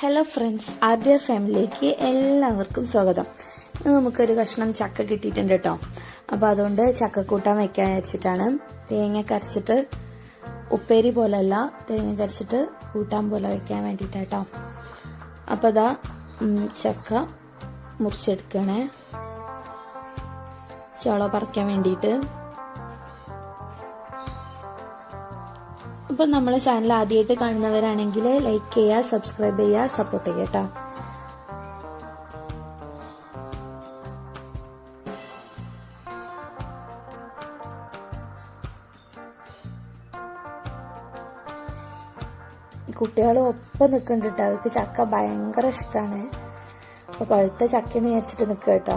Hello friends R R dear ഫാമിലിയിലേക്ക് എല്ലാവർക്കും സ്വാഗതം. ഇന്ന് നമുക്കൊരു കഷ്ണം ചക്ക കിട്ടിയിട്ടുണ്ട് കേട്ടോ അപ്പോൾ അതുകൊണ്ട് ചക്ക കൂട്ടാൻ വെക്കാൻ വെച്ചിട്ടാണ് തേങ്ങ കരച്ചിട്ട് ഉപ്പേരി പോലല്ല തേങ്ങ കരച്ചിട്ട് കൂട്ടാൻ പോലെ വെക്കാൻ വേണ്ടിയിട്ടാട്ടോ അപ്പോൾ അതാ ചക്ക മുറിച്ചെടുക്കണേ. ചോള പറിക്കാൻ വേണ്ടിയിട്ട്. അപ്പോൾ നമ്മളെ ചാനൽ ആദ്യമായിട്ട് കാണുന്നവരാണെങ്കിൽ ലൈക്ക് ചെയ്യുക സബ്സ്ക്രൈബ് ചെയ്യുക സപ്പോർട്ട് ചെയ്യുക കേട്ടോ കുട്ടികൾ ഒപ്പം നിൽക്കുന്നുണ്ട് അവർക്ക് ചക്ക ഭയങ്കര ഇഷ്ടമാണ് അപ്പോൾ പഴുത്ത ചക്കയാണ് വിചാരിച്ചിട്ട് നിൽക്കുക കേട്ടോ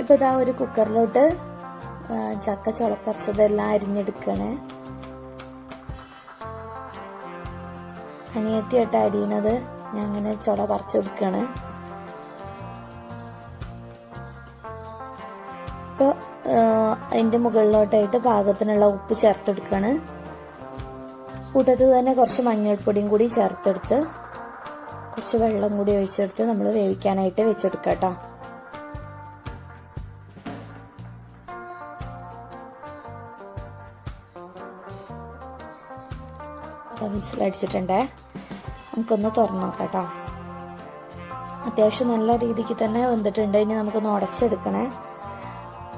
ഇപ്പൊ ഇതാ ഒരു കുക്കറിലോട്ട് ചക്ക ചക്ക ചുളപ്പറിച്ചതെല്ലാം അരിഞ്ഞെടുക്കണേ. അനിയത്തിയായിട്ട് അരിയണത് ഞാൻ അങ്ങനെ ചുള പറിച്ചു കൊടുക്കാണ് ഇപ്പൊ അതിന്റെ മുകളിലോട്ടായിട്ട് പാകത്തിനുള്ള ഉപ്പ് ചേർത്തെടുക്കാണ്. കൂട്ടത്തിൽ തന്നെ കുറച്ച് മഞ്ഞൾപ്പൊടിയും കൂടി ചേർത്തെടുത്ത് കുറച്ച് വെള്ളം കൂടി ഒഴിച്ചെടുത്ത് നമ്മൾ വേവിക്കാനായിട്ട് വെച്ചെടുക്കാം കേട്ടോ വിസിലടിച്ചിട്ടുണ്ടേ നമുക്കൊന്ന് തുറന്നു നോക്കാം കേട്ടോ അത്യാവശ്യം നല്ല രീതിക്ക് തന്നെ വന്നിട്ടുണ്ട് ഇനി നമുക്കൊന്ന് ഉടച്ചെടുക്കണേ.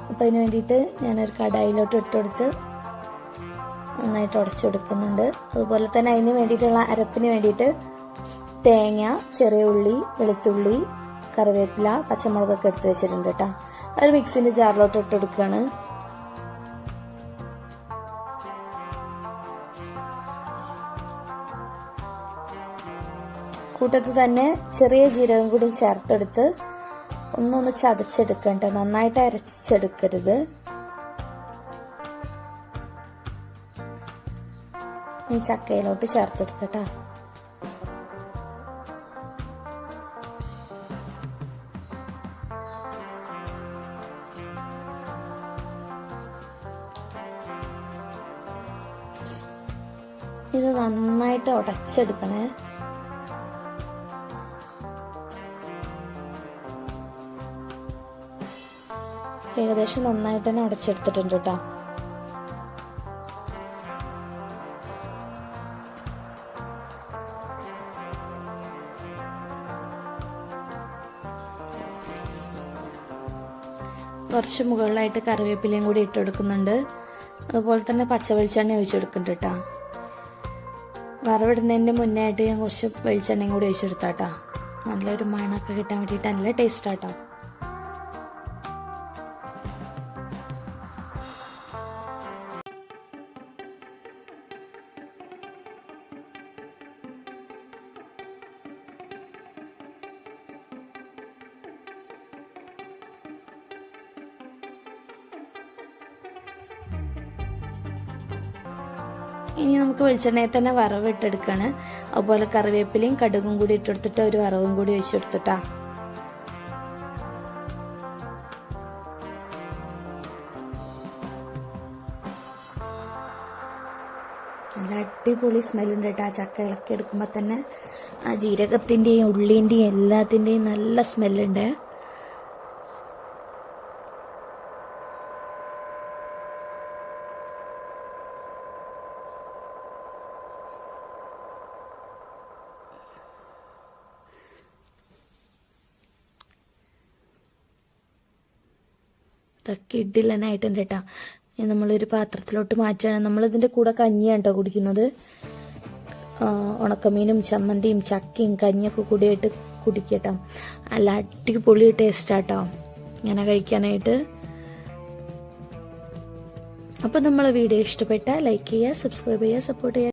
അപ്പം അതിന് വേണ്ടിയിട്ട് ഞാനൊരു കടായിലോട്ട് ഇട്ടുകൊടുത്ത് നന്നായിട്ട് ഉടച്ചെടുക്കുന്നുണ്ട്. അതുപോലെ തന്നെ അതിന് വേണ്ടിയിട്ടുള്ള അരപ്പിന് വേണ്ടിയിട്ട് തേങ്ങ ചെറിയ ഉള്ളി വെളുത്തുള്ളി കറിവേപ്പില പച്ചമുളകൊക്കെ എടുത്ത് വെച്ചിട്ടുണ്ട് കേട്ടോ. ഒരു മിക്സിന്റെ ജാറിലോട്ട് ഇട്ടെടുക്കുകയാണ് കൂട്ടത്തിൽ തന്നെ ചെറിയ ജീരകം കൂടി ചേർത്തെടുത്ത് ഒന്നൊന്ന് ചതച്ചെടുക്കണ്ട. നന്നായിട്ട് അരച്ചെടുക്കരുത്. ഈ ചക്കയിലോട്ട് ചേർത്തെടുക്കട്ടാ. ഇത് നന്നായിട്ട് ഉടച്ചെടുക്കണേ. ഏകദേശം നന്നായിട്ട് തന്നെ അടച്ചെടുത്തിട്ടുണ്ട് കേട്ടോ കുറച്ച് മുകളിലായിട്ട് കറിവേപ്പിലയും കൂടി ഇട്ട് കൊടുക്കുന്നുണ്ട്. അതുപോലെ തന്നെ പച്ച വെളിച്ചെണ്ണ ഒഴിച്ചു കൊടുക്കുന്നുണ്ട് കേട്ടോ വറവിടുന്നതിന് മുന്നേ ആയിട്ട് ഞാൻ കുറച്ച് വെളിച്ചെണ്ണയും കൂടി ഒഴിച്ചെടുത്താട്ടോ നല്ലൊരു മണമൊക്കെ കിട്ടാൻ വേണ്ടിയിട്ട് നല്ല ടേസ്റ്റ് ആട്ടോ ഇനി നമുക്ക് വെളിച്ചെണ്ണയിൽ തന്നെ വറവ് ഇട്ടെടുക്കാണ്. അതുപോലെ കറിവേപ്പിലയും കടുകും കൂടി ഇട്ടെടുത്തിട്ട് ഒരു വറവും കൂടി ഒഴിച്ചെടുത്തിട്ടാ നല്ല അടിപൊളി സ്മെല്ലുണ്ട് കേട്ടോ ആ ചക്ക ഇളക്കി എടുക്കുമ്പോൾ തന്നെ. ആ ജീരകത്തിന്റെയും ഉള്ളിന്റെയും എല്ലാത്തിന്റെയും നല്ല സ്മെല്ലുണ്ട്. ഇതൊക്കെ ഇഡ്ഡില്ലനായിട്ടുണ്ട് കേട്ടോ നമ്മളൊരു പാത്രത്തിലോട്ട് മാറ്റുകയാണ് നമ്മളിതിന്റെ കൂടെ കഞ്ഞിയാണ് കേട്ടോ കുടിക്കുന്നത് ഉണക്കമീനും ചമ്മന്തിയും ചക്കയും കഞ്ഞിയൊക്കെ കൂടിയായിട്ട് കുടിക്കട്ടോ. നല്ല അടിപൊളി ടേസ്റ്റാട്ടോ. ഇങ്ങനെ കഴിക്കാനായിട്ട്. അപ്പോൾ നമ്മളെ വീഡിയോ ഇഷ്ടപ്പെട്ടാൽ ലൈക്ക് ചെയ്യുക സബ്സ്ക്രൈബ് ചെയ്യുക സപ്പോർട്ട് ചെയ്യുക.